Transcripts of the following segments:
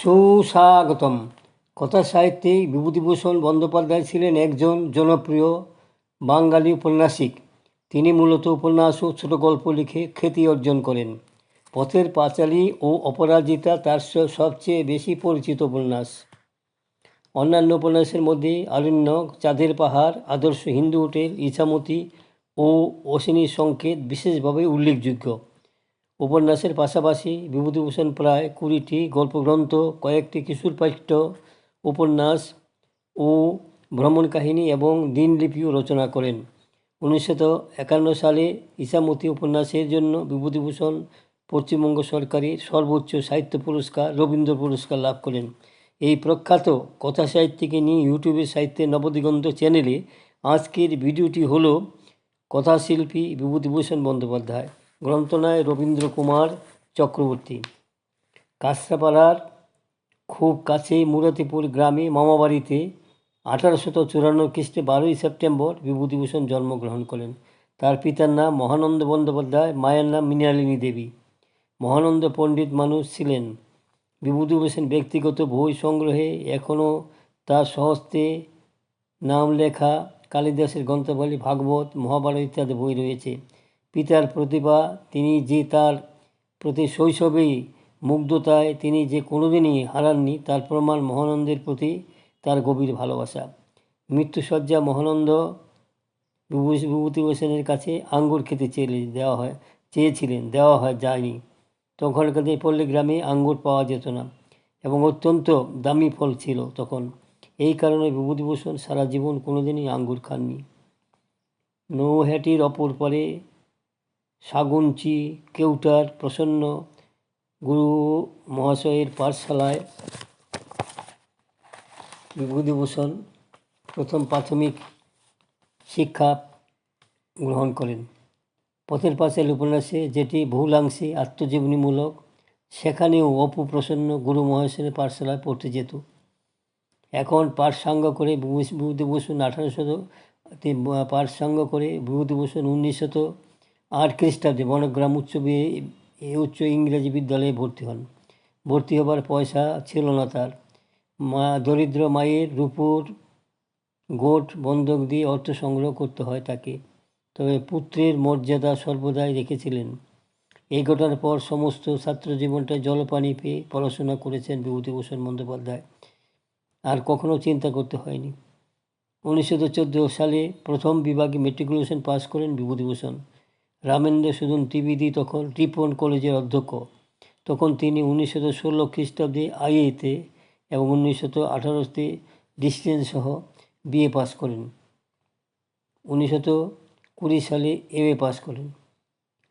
সুস্বাগতম। কথা সাহিত্যিক বিভূতিভূষণ বন্দ্যোপাধ্যায় ছিলেন একজন জনপ্রিয় বাঙালি উপন্যাসিক। তিনি মূলত উপন্যাস ও ছোট গল্প লিখে খ্যাতি অর্জন করেন। পথের পাঁচালী ও অপরাজিতা তার সবচেয়ে বেশি পরিচিত উপন্যাস। অন্যান্য উপন্যাসের মধ্যে আরণ্যক চাঁদের পাহাড়, আদর্শ হিন্দু হোটেল, ইছামতি ও অশ্বিনী সংকেত বিশেষভাবে উল্লেখযোগ্য। উপন্যাসের পাশাপাশি বিভূতিভূষণ প্রায় কুড়িটি গল্পগ্রন্থ, কয়েকটি কিশোর পাঠ্য, উপন্যাস ও ভ্রমণ কাহিনী এবং দিনলিপিও রচনা করেন। উনিশশো একান্ন সালে ইসামতি উপন্যাসের জন্য বিভূতিভূষণ পশ্চিমবঙ্গ সরকারের সর্বোচ্চ সাহিত্য পুরস্কার রবীন্দ্র পুরস্কার লাভ করেন। এই প্রখ্যাত কথা সাহিত্যিকে নিয়ে ইউটিউবের সাহিত্যের নবদিগন্ত চ্যানেলে আজকের ভিডিওটি হলো কথাশিল্পী বিভূতিভূষণ বন্দ্যোপাধ্যায়। গ্রন্থনায় রবীন্দ্র কুমার চক্রবর্তী। কাঁচরাপাড়ার খুব কাছেই মুরাতিপুর গ্রামে মামাবাড়িতে আঠারোশত চুরান্ন খ্রিস্টে বারোই সেপ্টেম্বর বিভূতিভূষণ জন্মগ্রহণ করেন। তার পিতার নাম মহানন্দ বন্দ্যোপাধ্যায়, মায়ের নাম মৃণালিনী দেবী। মহানন্দ পণ্ডিত মানুষ ছিলেন। বিভূতিভূষণ ব্যক্তিগত বই সংগ্রহে এখনও তার স্বহস্তে নাম লেখা কালিদাসের গ্রন্থাবলী, ভাগবত, মহাভারত ইত্যাদি বই রয়েছে। পিতার প্রতিভা, তিনি যে তার প্রতি শৈশবেই মুগ্ধতায় তিনি যে কোনোদিনই হারাননি, তার প্রমাণ মহানন্দের প্রতি তার গভীর ভালোবাসা। মৃত্যুসজ্জা মহানন্দ বিভূ- বিভূতিভূষণের কাছে আঙ্গুর খেতে চেয়ে দেওয়া হয় চেয়েছিলেন, দেওয়া হয়, যায়নি। তখনকার পল্লী গ্রামে আঙ্গুর পাওয়া যেত না এবং অত্যন্ত দামি ফল ছিল তখন। এই কারণে বিভূতিভূষণ সারা জীবন কোনোদিনই আঙ্গুর খাননি। নৌহাটির অপর পারে সাগুনচি কেউটার প্রসন্ন গুরু মহাশয়ের পাঠশালায় বিভূতিভূষণ প্রথম প্রাথমিক শিক্ষা গ্রহণ করেন। পথের পাঁচাল উপন্যাসে যেটি বহুলাংশে আত্মজীবনীমূলক, সেখানেও অপু প্রসন্ন গুরু মহাশয়ের পাঠশালায় পড়তে যেত। এখন পাঠসাঙ্গ করে বিভূ- বিভূতিভূষণ আঠারোশত পাঠসাঙ্গ করে বিভূতিভূষণ উনিশশত আট খ্রিস্টাব্দে বনগ্রাম উচ্চ উচ্চ ইংরেজি বিদ্যালয়ে ভর্তি হন। ভর্তি হবার পয়সা ছিল না তার। মা, দরিদ্র মায়ের রূপোর গোট বন্ধক দিয়ে অর্থ সংগ্রহ করতে হয় তাকে। তবে পুত্রের মর্যাদা সর্বদাই রেখেছিলেন। এই ঘটনার পর সমস্ত ছাত্র জীবনটা জলপানি পেয়ে পড়াশোনা করেছেন বিভূতিভূষণ বন্দ্যোপাধ্যায়। আর কখনো চিন্তা করতে হয়নি। উনিশশো চোদ্দ সালে প্রথম বিভাগে মেট্রিকুলেশন পাস করেন বিভূতিভূষণ রামেন্দ্র সুদন ত্রিবেদী তখন রিপন কলেজের অধ্যক্ষ। তখন তিনি উনিশশো ষোলো খ্রিস্টাব্দে আইএতে এবং উনিশশো আঠারোতে ডিস্টেন্স সহ বিএ পাস করেন। উনিশশো কুড়ি সালে এমএ পাস করেন।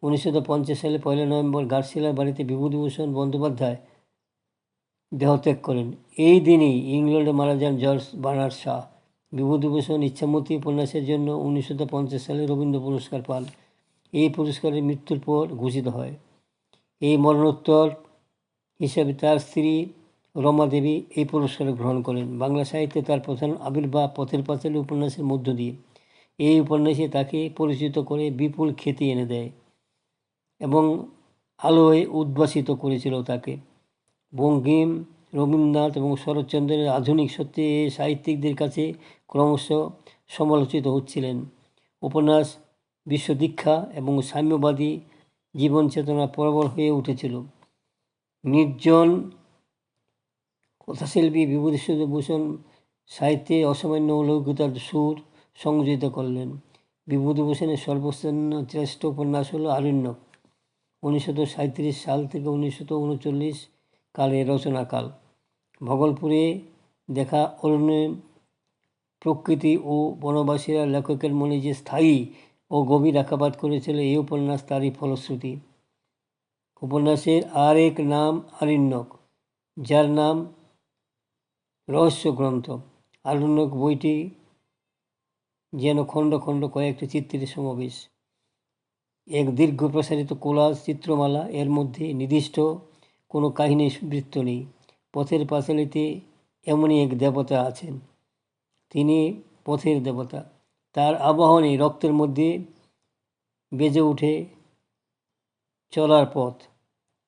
উনিশশো পঞ্চাশ সালে পয়লা নভেম্বর গার্সিলার বাড়িতে বিভূতিভূষণ বন্দ্যোপাধ্যায় দেহত্যাগ করেন। এই দিনেই ইংল্যান্ডে মারা যান George Bernard Shaw. Bibhutibhushan Ichhamati উপন্যাসের জন্য উনিশশো পঞ্চাশ সালে রবীন্দ্র পুরস্কার পান। এই পুরস্কারের মৃত্যুর পর ঘোষিত হয়। এই মরণোত্তর হিসাবে তার স্ত্রী রমা দেবী এই পুরস্কার গ্রহণ করেন। বাংলা সাহিত্যে তার প্রধান আবির্ভাব পথের পাঁচালী উপন্যাসের মধ্য দিয়ে। এই উপন্যাসে তাকে পরিচিত করে বিপুল খ্যাতি এনে দেয় এবং আলোয় উদ্ভাসিত করেছিল তাকে। বঙ্কিম রবীন্দ্রনাথ এবং শরৎচন্দ্রের আধুনিক সত্যি সাহিত্যিকদের কাছে ক্রমশ সমালোচিত হচ্ছিলেন। উপন্যাস বিশ্বদীক্ষা এবং সাম্যবাদী জীবন চেতনা প্রবল হয়ে উঠেছিল। নির্জন কথাশিল্পী বিভূতিভূষণ সাহিত্যে অসামান্য অলৌকিতার সুর সংযোজিত করলেন। বিভূতিভূষণের সর্বশ্রেষ্ঠ শ্রেষ্ঠ উপন্যাস হল আরণ্যক উনিশশো সাঁত্রিশ সাল থেকে উনিশশো উনচল্লিশ কালে রচনাকাল। ভগলপুরে দেখা অরণ্য প্রকৃতি ও বনবাসীরা লেখকের মনে যে স্থায়ী ও গভীর আঘাত করেছিল এই উপন্যাস তারই ফলশ্রুতি। উপন্যাসের আর এক নাম আরণ্যক যার নাম রহস্য গ্রন্থ আরণ্যক বইটি যেন খণ্ড খণ্ড কয়েকটি চিত্রের সমাবেশ। এক দীর্ঘ প্রসারিত কোলাজ চিত্রমালা, এর মধ্যে নির্দিষ্ট কোনো কাহিনী বৃত্ত নেই। পথের পাঁচালিতে এমনই এক দেবতা আছেন। তিনি পথের দেবতা। তার আবাহনে রক্তের মধ্যে বেজে ওঠে চলার পথ।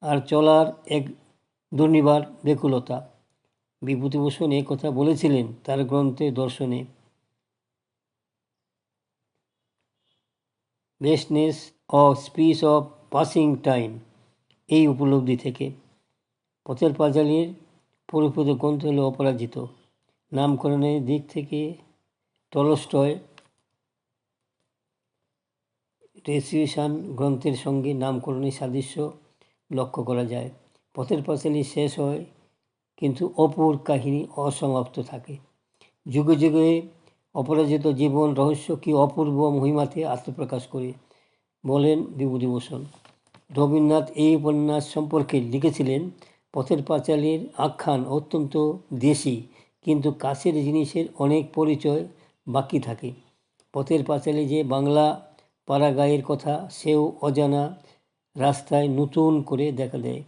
আর চলার এক দুর্নিবার ব্যাকুলতা। বিভূতিভূষণ এ কথা বলেছিলেন তার গ্রন্থে দর্শনে। Vastness of space of passing time এই উপলব্ধি থেকে। পথের পাঁচালীর পরিপূত গ্রন্থ হল অপরাজিত। নামকরণের দিক থেকে টলস্টয় রেসিউশন গ্রন্থের সঙ্গে নামকরণের সাদৃশ্য লক্ষ্য করা যায়। পথের পাঁচালী শেষ হয়, কিন্তু অপর কাহিনী অসমাপ্ত থাকে। যুগে যুগে অপরাজিত জীবন রহস্য কি অপূর্ব মহিমাতে আত্মপ্রকাশ করে বলেন বিভূতিভূষণ। রবীন্দ্রনাথ এই উপন্যাস সম্পর্কে লিখেছিলেন, পথের পাঁচালীর আখ্যান অত্যন্ত দেশি, কিন্তু কাছের জিনিসের অনেক পরিচয় বাকি থাকে। পথের পাঁচালী যে বাংলা পাড়াগাঁয়ের কথা সেও অজানা রাস্তায় নতুন করে দেখা দেয়।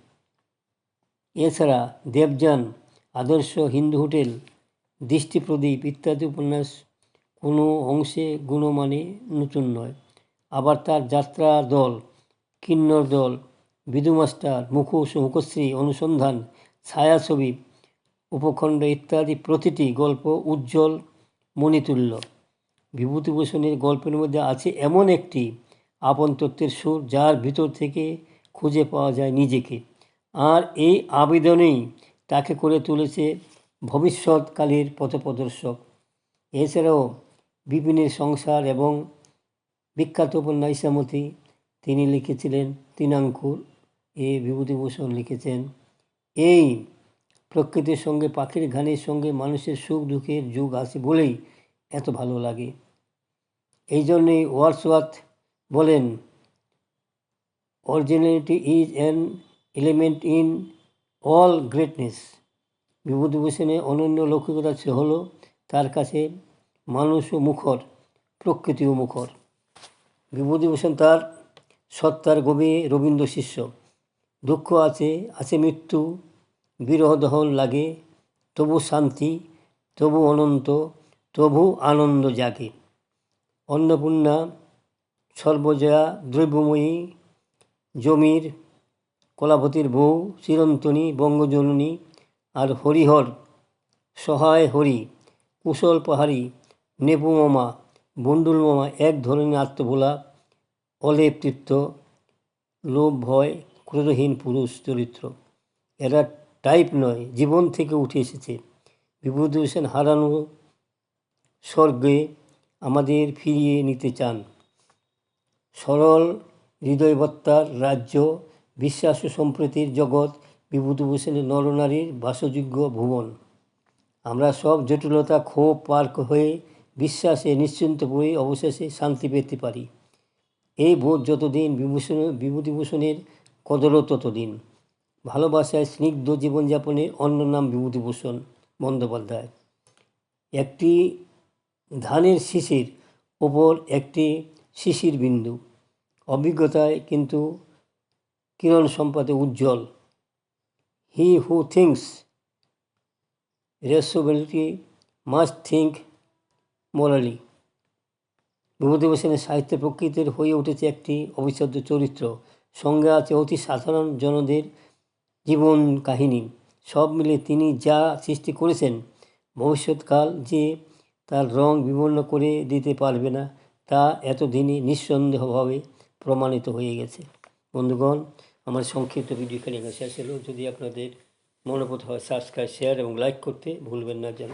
এছাড়া দেবযান, আদর্শ হিন্দু হোটেল দৃষ্টিপ্রদীপ ইত্যাদি উপন্যাস কোনো অংশে গুণমানে নতুন নয়। আবার তার যাত্রা দল, কিন্নর দল বিদু মাস্টার মুখোশ মুখশ্রী, অনুসন্ধান, ছায়াছবি, উপখণ্ড ইত্যাদি প্রতিটি গল্প উজ্জ্বল, মণিতুল্য। বিভূতিভূষণের গল্পের মধ্যে আছে এমন একটি আপন তত্ত্বের সুর যার ভিতর থেকে খুঁজে পাওয়া যায় নিজেকে। আর এই আবেদনেই তাকে করে তুলেছে ভবিষ্যৎকালের পথপ্রদর্শক। এছাড়াও বিপিনের সংসার এবং বিখ্যাত উপন্যাস ইসামতি তিনি লিখেছিলেন তিনাঙ্কুর, এ বিভূতিভূষণ লিখেছেন, এই প্রকৃতির সঙ্গে পাখির গানের সঙ্গে মানুষের সুখ দুঃখের যুগ আছে বলেই এত ভালো লাগে। এই জন্যেই ওয়ার্ডসওয়ার্থ বলেন originality is an element in all greatness বিভূতিভূষণের অনন্য লৌকিকতা হলো তার কাছে মানুষও মুখর প্রকৃতিও মুখর। বিভূতিভূষণ তার সত্তার গভীর রবীন্দ্র শিষ্য। দুঃখ আছে আছে মৃত্যু, বিরহ দহন লাগে, তবু শান্তি, তবু অনন্ত, তবু আনন্দ জাগে। অন্নপূর্ণা, সর্বজয়া দ্রব্যময়ী জমির, কলাপতির বউ, চিরন্তনী, বঙ্গজননী আর হরিহর, সহায় হরি, কুশল পাহাড়ি নেপু মামা বন্ডুল মামা এক ধরনের আত্মভোলা অলেপতৃত্ব লোভ ভয়, ক্রোধহীন পুরুষ চরিত্র। এরা টাইপ নয়, জীবন থেকে উঠে এসেছে। বিভূতিভূষণ হারানো স্বর্গে আমাদের ফিরিয়ে নিতে চান। সরল হৃদয়বত্তার রাজ্য, বিশ্বাস ও সম্প্রীতির জগৎ বিভূতিভূষণের নরনারীর বাসযোগ্য ভুবন। আমরা সব জটিলতা ক্ষোভ পার হয়ে বিশ্বাসে নিশ্চিন্ত হয়ে অবশেষে শান্তি পেতে পারি। এই বোধ যতদিন বিভূষণ বিভূতিভূষণের কদরও ততদিন। ভালোবাসায় স্নিগ্ধ জীবনযাপনের অন্য নাম বিভূতিভূষণ বন্দ্যোপাধ্যায়। একটি ধানের শিশির ওপর একটি শিশির বিন্দু। অভিজ্ঞতায় কিন্তু কিরণ সম্পাদে উজ্জ্বল। He who thinks responsibility must think morally বিভূতিভূষণের সাহিত্য প্রকৃতির হয়ে উঠেছে একটি অবিচ্ছেদ্য চরিত্র। সঙ্গে আছে অতি সাধারণ জনদের জীবন কাহিনী। সব মিলে তিনি যা সৃষ্টি করেছেন, ভবিষ্যৎকাল যে তার রং বিবর্ণ করে দিতে পারবে না। তা এতদিনই নিঃসন্দেহভাবে প্রমাণিত হয়ে গেছে। বন্ধুগণ, আমার সংক্ষিপ্ত ভিডিও এখানে শেষ হলো। যদি আপনাদের মনোবোধ হয় সাবস্ক্রাইব শেয়ার এবং লাইক করতে ভুলবেন না যেন।